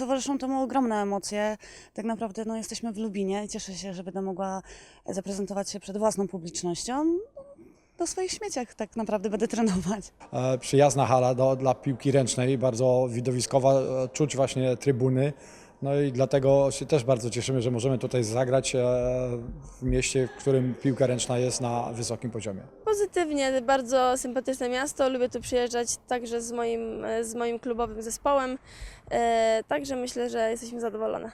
towarzyszą temu ogromne emocje. Tak naprawdę no, jesteśmy w Lubinie i cieszę się, że będę mogła zaprezentować się przed własną publicznością. Do swoich śmieciach tak naprawdę będę trenować. E, przyjazna hala do, dla piłki ręcznej, bardzo widowiskowa, e, czuć właśnie trybuny. No i dlatego się też bardzo cieszymy, że możemy tutaj zagrać e, w mieście, w którym piłka ręczna jest na wysokim poziomie. Pozytywnie, bardzo sympatyczne miasto. Lubię tu przyjeżdżać także z moim, e, z moim klubowym zespołem. E, także myślę, że jesteśmy zadowolone.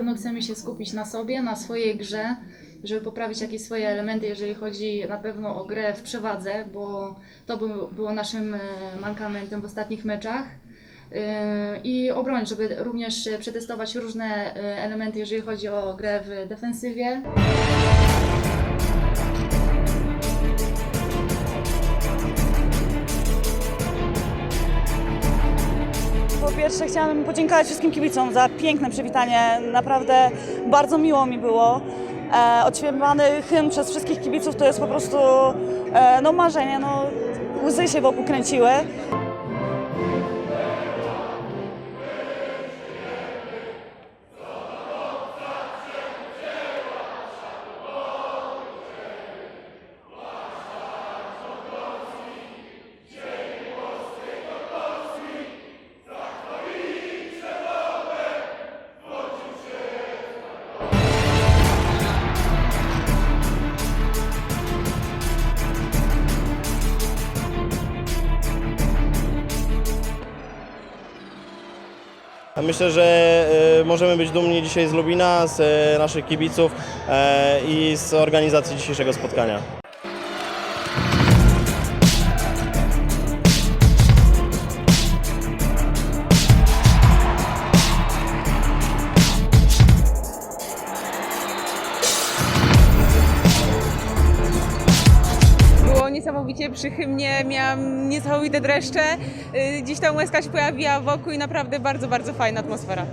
Pewno chcemy się skupić na sobie, na swojej grze, żeby poprawić jakieś swoje elementy, jeżeli chodzi na pewno o grę w przewadze, bo to był, było naszym e, mankamentem w ostatnich meczach. E, I obronić, żeby również przetestować różne e, elementy, jeżeli chodzi o grę w defensywie. Pierwsze chciałam podziękować wszystkim kibicom za piękne przywitanie. Naprawdę bardzo miło mi było. E, hymn przez wszystkich kibiców to jest po prostu e, no, marzenie. No, łzy się wokół kręciły. Myślę, że e, możemy być dumni dzisiaj z Lubina, z e, naszych kibiców e, i z organizacji dzisiejszego spotkania. Niesamowicie przy hymnie, miałam niesamowite dreszcze. Y, Gdzieś tam łezka się pojawiła wokół i naprawdę bardzo, bardzo fajna atmosfera.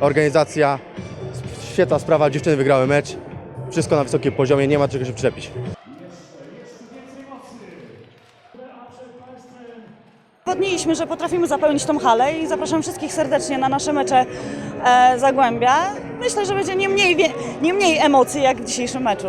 Organizacja, świetna sprawa, dziewczyny wygrały mecz. Wszystko na wysokim poziomie, nie ma czego się przyczepić. Udowodniliśmy, że potrafimy zapełnić tą halę i zapraszam wszystkich serdecznie na nasze mecze e, Zagłębia. Myślę, że będzie nie mniej, nie mniej emocji jak w dzisiejszym meczu.